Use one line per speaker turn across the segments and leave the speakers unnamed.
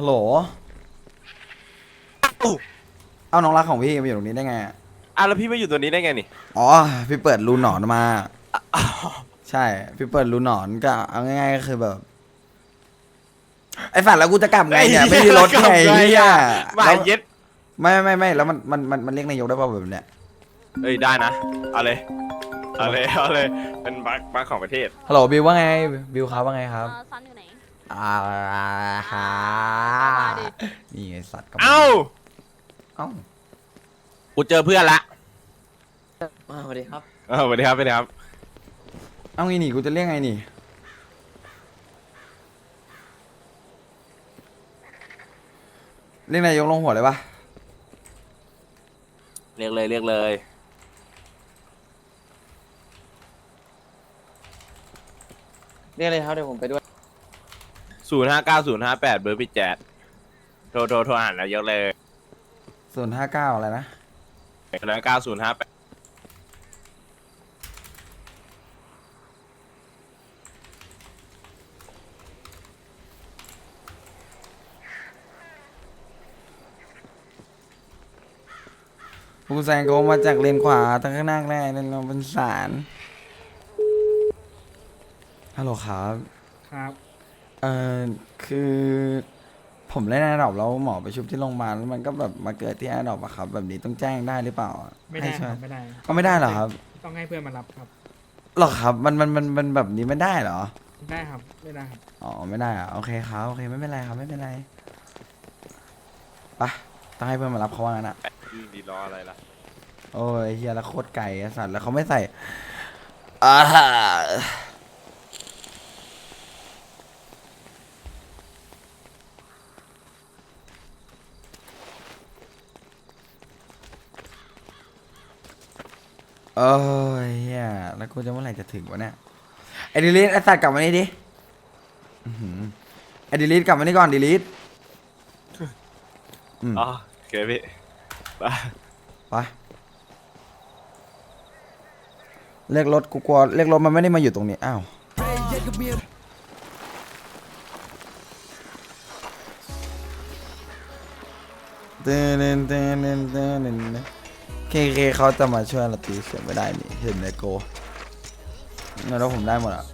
ฮัลโหลเอาน้องรักของพี่มาอยู่ตรงนี้ได้ไงอะ
อะแล้วพี่มาอยู่ตัวนี้ได้ไงนี่
อ๋อ พี่เปิดรูหนอนมาใช่ พี่เปิดรูหนอนก็เอาง่ายๆก็คือแบบ ไอ้ฝันแล้วกูจะกลับไงเนี่ยไม่มีรถไงเฮีย
มา
แล้ว
เย็ด
ไม่ไม่ไม่แล้วมันมันมันมันเรียกนายกได้ป่าวแบบเนี้ย
เอ้ยได้นะเอาเลยเอาเลยเอาเลยเป็นบัคบัคของประเทศ
ฮัลโหลบิวว่าไงบิวครับว่าไงครับ
เอ่อซันอยู่ไหน
อ่าฮะนี่ไงสัตว์ก็
เอ้า
เอ้า
กูเจอเพื่อนละ
สวัสดีครับ
เออสวัสดีครับสวัสดีครับ
เอาไงนี่กูจะเรียกไงนี่เรียกนายกลงหัวเลยปะ
เรียกเลยเรียกเลย
เรียกเลยครับเดี๋ยวผมไปด้วย
ศูนย์ห้าเก้าศูนย์ห้าแปดเบอร์พี่แจ๊ดโทรโทรโทรอ่านแล้วยกเลย
ศูนย์ห้าเก้าอะไรนะ
ศูนย์ห้าเก้าศูนย์ห้าแปด
กูแซงโค้งมาจากเลนขวาทางข้างหน้าแรกเลนเราเป็นสารฮัลโหลครับ
ครับ
เอ่อคือผมเล่นแอร์ดรอปแล้วหมอไปชุบที่โรงพยาบาลแล้วมันก็แบบมาเกิดที่แอร์ดรอปอะครับ แบบนี้ต้องแจ้งได้หรือเปล่าอะ
ไม่ได้
ให้
ค
ช่วย
รับไม่ได้
ก็ไม่ได้เหรอครับ
ต้องให้เพื่อนมารับครับ
หรอครับมันมันมันมันแบบนี้ไม่ได้เหรอ
ได้ครับไม่ได้ครับ
อ๋อไม่ได้อะโอเคครับโอเคไม่เป็นไรครับไม่เป็นไรไปต้องให้เพื่อนมารับเขาว่างั้นอะ
ยืนดีรออะไรล่ะ
โอ้ยเฮียแล้วโคตรไก่ไอ้สัตว์แล้วเขาไม่ใส่อ่า โอ้ยเฮียแล้วกูจะเมื่อไหร่จะถึงวะเนี่ยไอ้ดิลิทไอ้สัตว์กลับมานี่ดิอื้อหือไอ้ดิลิทกลับมานี่ก่อนดิลิทอืม
อ๋อโอเคพี่ไป
ไปเรียกรถกูกลัวเรียกรถมันไม่ได้มาอยู่ตรงนี้อ้าวเต้นเต้นเต้นเต้นเต้น เต้นเคเคเขาจะมาช่วยเราตีเสียงไม่ได้นี่เห็นในโกงั้นแล้วผมได้หมดอะ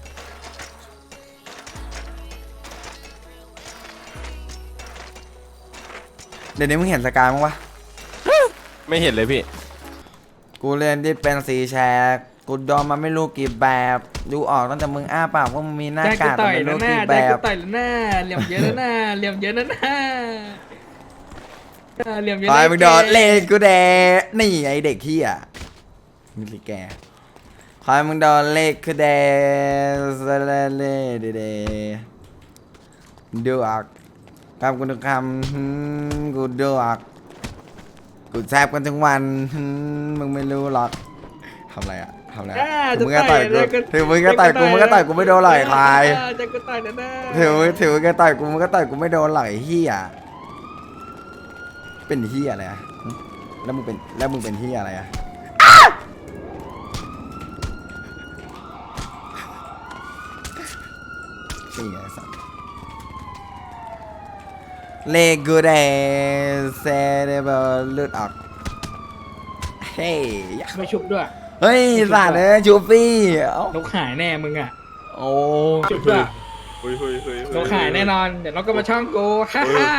เดี๋ยวนี้มึงเห็นสกายมั้งวะ
ไม่เห็นเลยพี่
กูเรียนที่เป็นสีแชกกูยอมมาไม่รู้กี่แบบ ดูออกตั้งแต่มึงอ้าปากว่ามึงมีหน้า
แจ็คกู
กาก
ต่อย
ไม่
แล้ว
รู้
หน้า
กี่แบ
แจ็คกู
บ
ต่อยแล้วหน้าเหลี่ยมเยอะแล้วหน้าเหลี่ยมเยอะแล้วหน้า เหลี่ยมเยอะ
คอย
แล้ว
มึงโดนเล่นกูแดนี่ไอเด็กที่อะมิลิแกคอยมึงโดนเล่นกูแดสเลเล่เดเดดูออกคำกูทุกคำหืมกูดูออกกูแซบกันทั้งวันหืมมึงไม่รู้หรอกทำอะไรอะทำอะไร
อ่า
อะ
จะ
มึงก็ต่อยกู
แจ็ค
ถึงมึงก็ต่อยกูมึงก็ต่อยกูไม่โดนหรอกไอ้ควาย
แจ็คกูต่อยแล้วหน้า
ถือถือแกต่อยกูมันก็ต่อยกูไม่โดนหรอกไอ้เฮีย เป็นเฮียอะไรอะหึแล้วมึงเป็นแล้วมึงเป็นเฮียอะไรอะนี่ไงไอ้สัสเลกูเดเซเดเบลเลือดออก เฮ้ย
ไม่ชุบด้วย
เฮ้ยสัตว์เลยชูฟี่เอ้า น
กหายแน่มึงอะ
โอ้
ชุบด้วย
เฮ้ยเฮ้ยเฮ้ย
นกหายแน่นอน เดี๋ยวนกก็มาช่องกูฮ่าฮ่า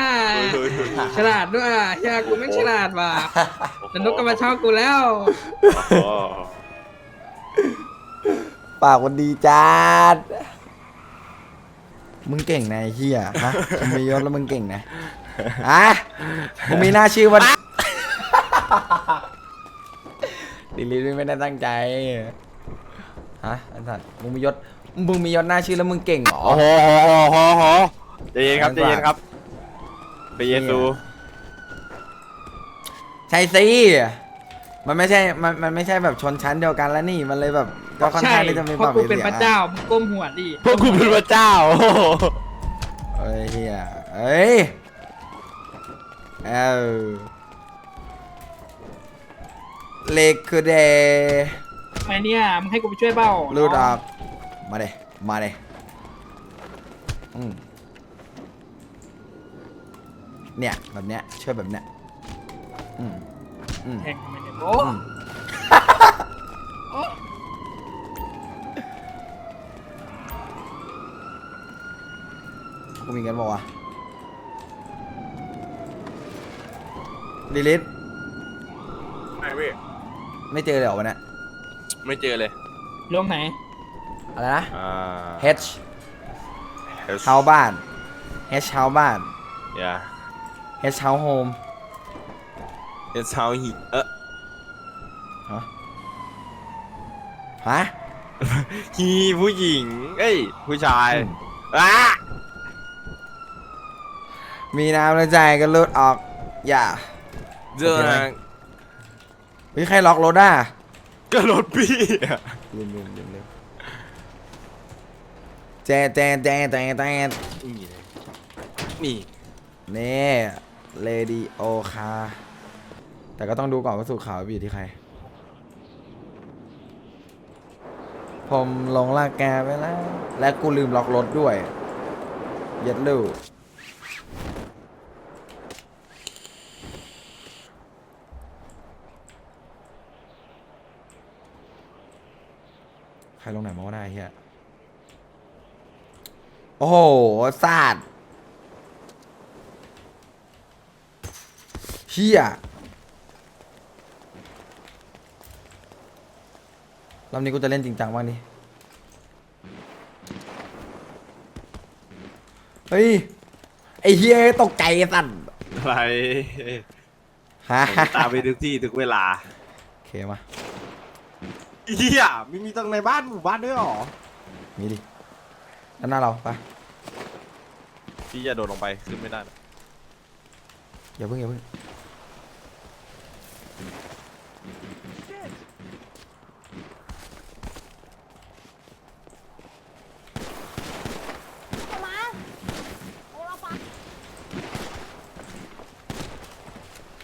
เฮ้ยเฮ้ยเฮ้ย
ฉลาดด้วยเฮียกูไม่ฉลาดว่ะเดี๋ยวนกก็มาช่องกูแล้ว
อ๋อ
ปากมันดีจัดมึงเก่งนะไอ้เฮียฮะมึงมียศแล้วมึงเก่งนะฮะมึงมีหน้าชื่อว่าดิลิทไม่ได้ตั้งใจฮะไอ้สัตว์มึงมียศ มึงมียศหน้าชื่อแล้วมึงเก่งเหรอ
โอ้โหโหโหใจเย็นครับใจเย็นครับไปเยซู
ใช่สิมันไม่ใช่ มันมันไม่ใช่แบบชนชั้นเดียวกันแล้วนี่ มันเลยแบบก็ค่อน
ใช่
ข้างที่จะมี
เพ
แบบ
ราะกูเป็น
สีย
พระเจ้ามึงก้มหัวดิ
พวกกูเป็นพระเจ้าโอ้โห
เอ้ยเฮียเอ้ยเออเลกคือเด
ทำไมเนี่ยมึงให้กูไปช่วยเบ้า
ลูดออก มาเดมาเดอืมเนี่ยแบบเนี้ยช่วยแบบเนี้ยอืมอืม
แทงทำไมเนี่ยโอ้
อืม
โอ้
กูมีกันบอกว่าวะลิลิท
ไอ้เว้ย
ไม่เจอเลยเหรอวันเนี้ย
ไม่เจอเลย
ลงไหน
อะไรนะ
อ่า
H
เฮล
เฮาบ้าน H เฮาบ้าน
อย่า
H เฮาโฮม
เฮลเช้าหิเออ
ฮะฮะ
ฮีผู้หญิง เอ้ย ผู้ชาย
อืม
อะ
มีน้ำในใจก็ลุดออก อย่า
เจอ
โอเคไหม
นะ
เฮ้ยใครล็อกรถอะ
ก็รถพี่อะ
ลืมลืมลืมลืม แจแจแจแจแจ
นี่เลยนี่
นี่เลดีโอคาแต่ก็ต้องดูก่อนว่าสูตรขาวไปอยู่ที่ใคร ผมลงลากแกไปแล้ว และกูลืมล็อกรถด้วย เย็ดลูกใครลงไหนมาว่าได้เฮีย โอ้โหซาดเฮียรอบนี้กูจะเล่นจริงจังบ้างดิเฮ้ย ไอ้เฮียตกใจไอ้สัตว์
อะไร
ฮะ
ผมตามไปทุกที่ทุกเวลา
โอเคมา
เฮียมีมีตรงในบ้านหมู่บ้านด้วยเหรอ
มีดิ ด้านหน้าเราไป
พี่จะโดดลงไปขึ้นไม่ได้นะ
อย่าเพิ่งอย่าเพิ่ง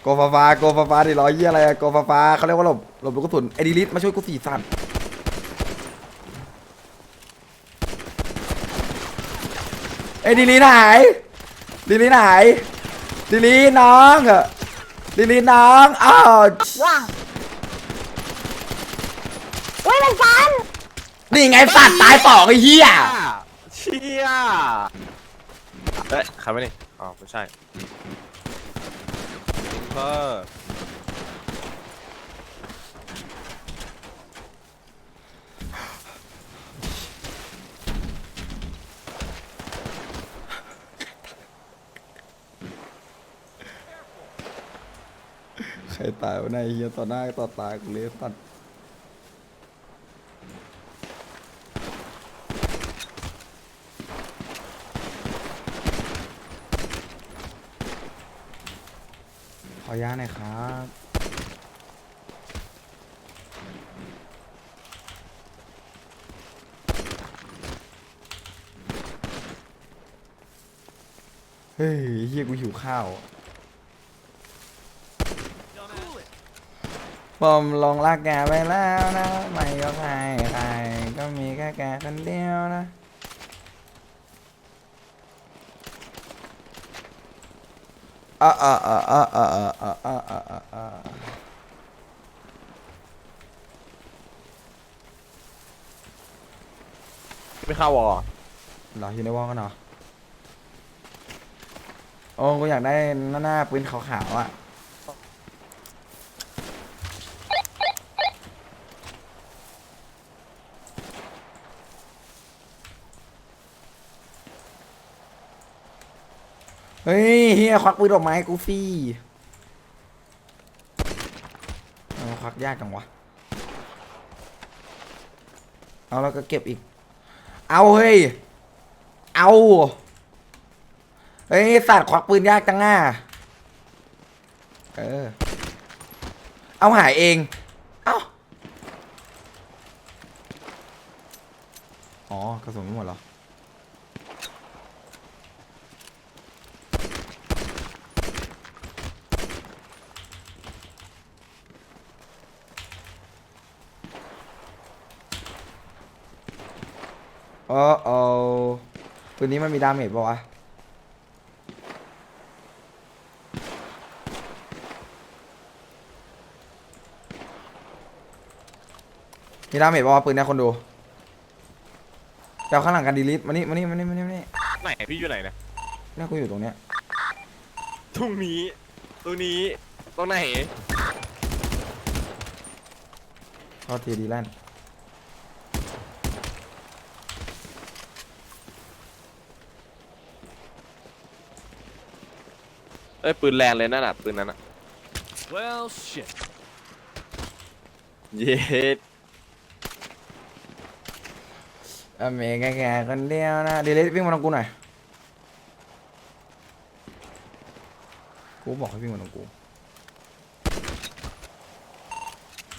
โกฟาฟาโกฟาฟาดิรอเยี่ยอะไรอะโกฟาฟาเขาเรียกว่าหลบหลบลูกกระสุนไอ้ดีลิทมาช่วยกูสี่สัตว์ ไอ้ดีลิทหายดีลิทหายดีลิทน้องอะดีลิทน้องอ้าว
ว่าอุ้ยมันฟัน
นี่ไงสัตว์ตายสองไอ้เหี้ย
เชี่ยเอ๊ะใครไม่นี่อ๋อไม่ใช่เออ
ใครตายวะเนี่ยไอ้เหี้ยต่อหน้าต่อตากูเลยสัตว์ขอยาหน่อยครับเฮ้ยเฮียกูหิวข้าว ผมลงรักแกไปแล้วนะไม่ยกให้ใครก็มีแค่แกคนเดียวนะอะอะอะอะอะอะอะอะอะอะอะ
ไม่เข้าวอ
เหรออยู่ในวอลกันเหรอโอ้กูอยากได้หน้าหน้าปืนขาวๆอะ เฮ้ยเฮียควักปืนออกมาให้กูฟรีเอาควักยากจังวะ เอาแล้วก็เก็บอีก เอาเฮ้ย เอาเฮ้ยสัตว์ควักปืนยากจังอะเออ เอาหายเอง เอ้าอ๋อกระสุนไม่หมดเหรอ โอ้โอปืนนี้มันมีดาเมจปะวะ มีดาเมจปะวะปืนเนี่ยคนดูเดาข้างหลังกันดีลิทมานี่มานี่มานี่มานี่มานี่
ไหนพี่อยู่ไหนนะ
เนี่ยกูอยู่ตรงเนี้ย
ตรงนี้ตรงนี้ตรงไหน
โทษทีดีแลนด์
เอ้ยปืนแรงเลยนั่นน่ะปืนนั้นอะ
Well, shit.
เย็ด
อเมริกาแก่คนเดียวนะดีลิทวิ่งมาตรงกูหน่อย กูบอกให้วิ่งมาตรงกู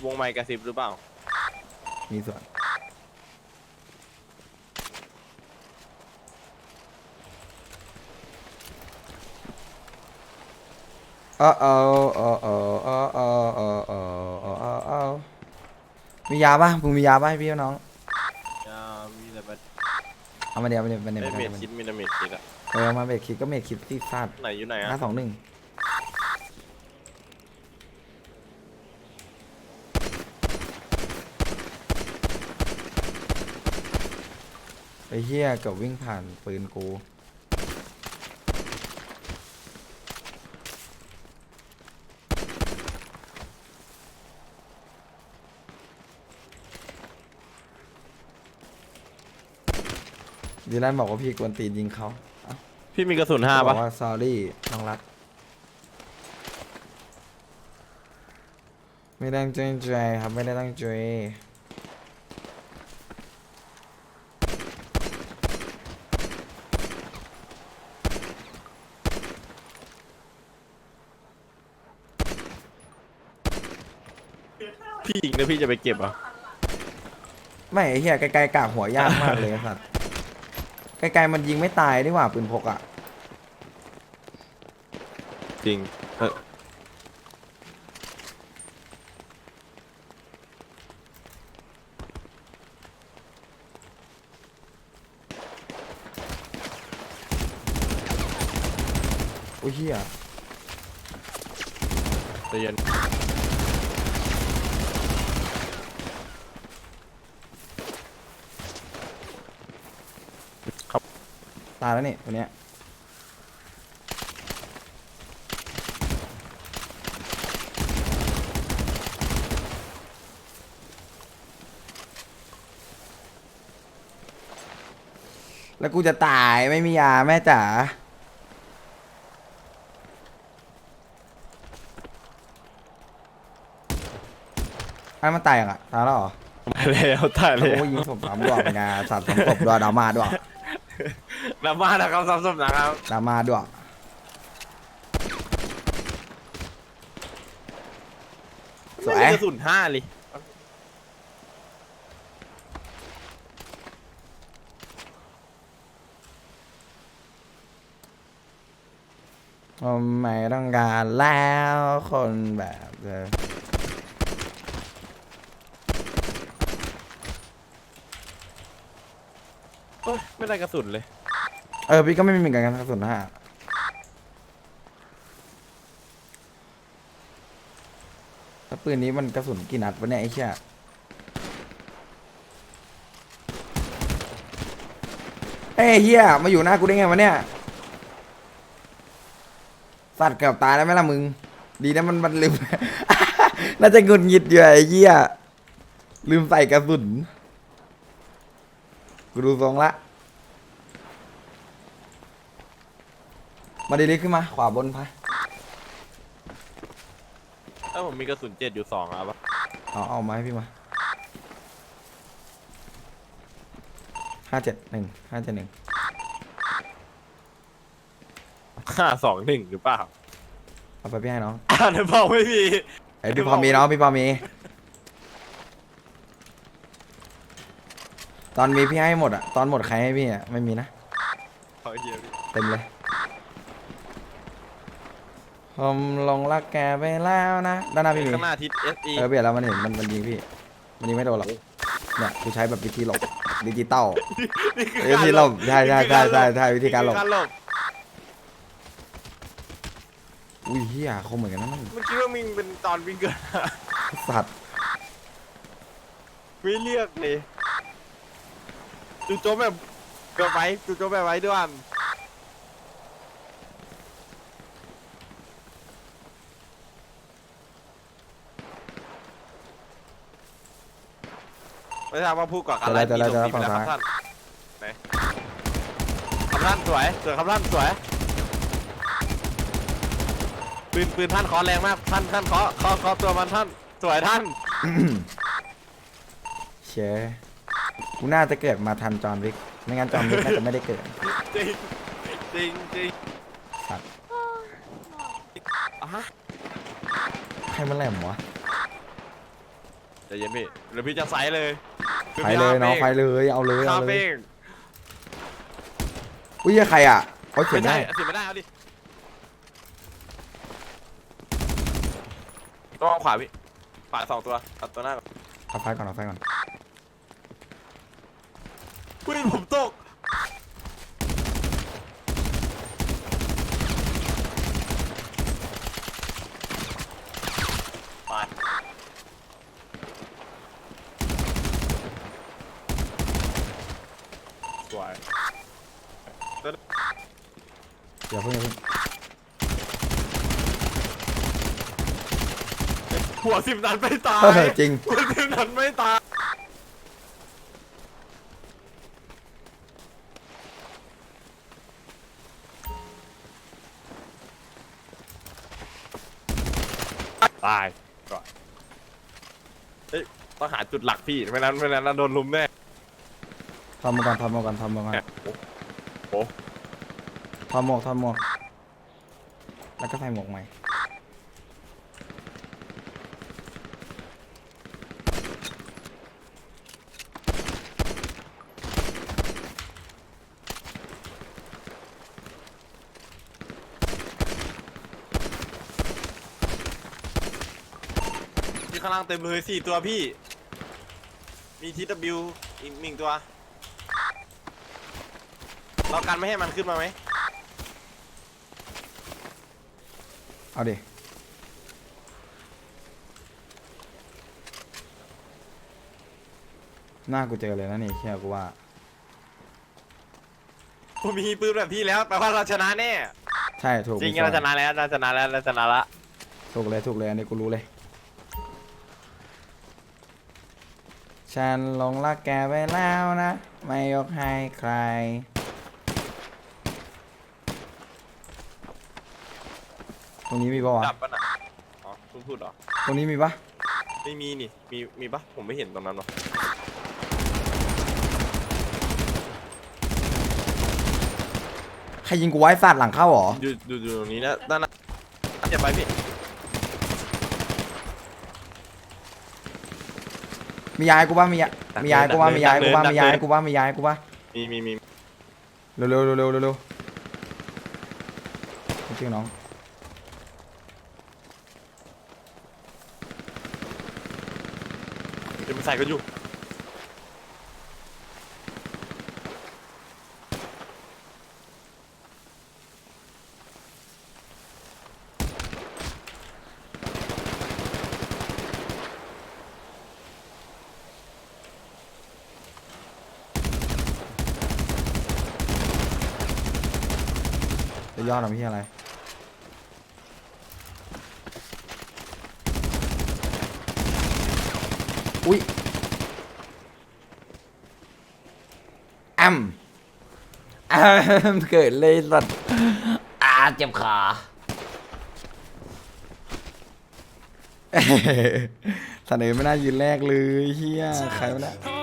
วงไมค์กระซิบหรือเปล่า
มีส่วน ออเออเออเออเออเออเออเออเออเออเออมียาป่ะมึงมียาป่ะให้พี่น้อง
อ่ามีแต่แบบ
เอามาเดี๋ยวมาเดี๋ยวมาเดี๋ยว
เอ้ย
มา
เม
เดี๋ย
ด
ว
คิดมีแต่เมดคิดอะ
เออมาเบรกคิดก็เมรกคิดที่ซาด
ไหนอยู่ไหนอะ
ห้าสองหนึ่งไอ้เหี้ยเกับวิ่งผ่านปืนกู ดีแลนบอกว่าพี่กวนตีนยิงเขา
พี่มีกระสุนห้า
บอ
ปะ
กว่า sorry น้องรัก ไม่ได้ตั้งใจครับ ไม่ได้ตั้งใจ
พี่ยิงแล้วพี่จะไปเก็บเหรอะ
ไม่ไอ้เหี้ยไกลๆกากหัวยากมากเลยไอ้สัตว์ ไกลๆมันยิงไม่ตายดีกว่าปืนพกอะ
จริง เออ
โอ้ยเหี้ย
ใจเย็น
ตายแล้วนี่ตัวเนี้ยแล้วกูจะตายไม่มียาแม่จ๋าไอ้มันตายยังอะตายแล้วเหรอ
ตายแล้วตาย
โอ้
แล้ว
ยยิงศพสามดอกเป็นไงสัตว์สามศพด้วยดราม่าด้วย
น้ำมานะครับซ้ำๆนะครับ
ดราม่าด้วยสวย
ไม่มีกระสุนห้าเลย
ผมไม่ต้องการแล้วคนแบบเธอ
โอ๊ยไม่ได้กระสุนเลย
เออพี่ก็ไม่มีเหมือนกันกระสุนห้าแล้วปืนนี้มันกระสุนกี่นัดวะเนี่ยไอ้เชี่ยเอ้เฮียมาอยู่หน้ากูได้ไงวะเนี่ย สัตว์เกือบตายแล้วไหมล่ะมึง ดีนะมันมันลืม น่าจะงุดหงิดอยู่ไอ้เหี้ยลืมใส่กระสุน กูดูทรงละ มาดีลิขึ้นมา ขวาบนพะ
ถ้าผมมีกระสุนเจ็ดอยู่สองอะปะ
เอาเอามาให้พี่มาห้าเจ็ดหนึ่งห้าเจ็ดหนึ่ง
ห้าสองหนึ่งหรือเปล่า
เอาไปพี่ให้น้อง
อ่าเดี๋ยวบอกไม่มี
ไอ้ยพี่พอมีน้องพี่พอมี ตอนมีพี่ให้หมดอะตอนหมดใครให้พี่อะไม่มีนะ
ขอเดียวพี่
เต็มเลย ผมหลงรักแกไปแล้วนะด้านหน้าพี่มี
ข้างหน้าทิศเอสอี
เออเบียดแล้วมันเห็นมันมันยิงพี่ มันยิงไม่โดนหรอกเนี่ยกูใช้แบบวิธีหลบดิจิตอลวิธีหลบใช่ใช่ใช่ใช่ใช่วิธีการหลบ
การหลบ
อุ้ยเฮียคมเหมือนกันนะมัน
เมื่อกี้ว่ามึงเป็นตอนวิ่งเกิน
สัตว์
ไม่เลือกเลยจูโจมแบบแบบไว้จูโจมแบบไว้ด้วย ไม่ทราบว่าพูดก่อนอะไร
จะแล้วจะแล้ว
มีตรงนี้
จะแล้ว
ไปครับท่านไหนคำท่านสวยสวยคำท่านสวยปืนปืนท่านเคอแรงมากท่านท่านเคาะเคาะเคาะตัวมันท่านสวยท่าน
เชยกูน่าจะเกิดมาทันจอห์นวิกไม่งั้นจอห์นวิกน่าจะไม่ได้เกิด
จริงจริงจริง
สัตว์
อะฮะ
ใครมันแหลมวะ
ใจเย็นพี่เดี๋ยวพี่จะไซส์เลย
ไฟเลยน้องไฟเลยเอาเลย
คา
เอาเล
เฟ่
ยอุ้ยใครอะเขาเขีย
ไม่
น
ใช่
ได้
เสียไม่ได้เอาดิต้องเอาขวาพี่ขวาสองตัวเอาตัวหน้าก่อน
เอาไฟก่อนเอาไฟก่อน
อุ้ยผมตกไป สวย
เดี๋ยวเพิ่งอย่าเพิ่ง
หัวสิบนัดไม่ตาย
เออจริง
หัวสิบนัดไม่ตายตายก่อนเฮ้ยต้องหาจุดหลักพี่ไม่นั้นไม่นั้นเราโดนลุมแน่
ทำหมวกก่อนทำหมวกก่อนทำหมวกก่อน
โอ้โห
ทำหมวกทำหมวกแล้วก็ใส่หมวกใหม่
ที่ข้างล่างเต็มเลยสี่ตัวพี่ มีทีวอีกหนึ่งตัว เรากันไม่ให้มันขึ้นมาไหม
เอาดิ หน้ากูเจอเลยนะนี่เชื่อกูว่า
ผมมีปืนแบบพี่แล้วแปลว่าเราชนะแน่
ใช่ถูก
จริง
มี
เรา
ส่
ช
วน
นะแล้วเราชนะแล้วเราชนะละ
ถูกเลยถูกเลยอันนี้กูรู้เลย ฉันหลงรักแกไปแล้วนะ ไม่ยกให้ใคร รงนี้มีปะวะ
จับปะน่ะอ๋อพูดพูดเหรอ
ตรงนี้มีปะ
ไม่มีนี่ มีมีปะผมไม่เห็นตรงนั้นหรอ
ใครยิงกูไว้สัตว์หลังเข้าเหรอ
อยู่อยู่อยู่ตรงนี้นะด้านหน้าจะไปพี่
มียายกูปะมียามียายกูปะมียายกูปะมียายกูปะมียายกูปะ
มีมีมี
เร็วเร็วเร็วเร็วเร็วเร็วชื่อน้อง
จะมา ใส่กันอยู่
จะยอดทำที่อะไร อุ้ยแอมแอมเกิดเลยสัตว์อาเจ็บขาเสนอไม่น่ายืนแรกเลยเฮียใครวะเนี่ย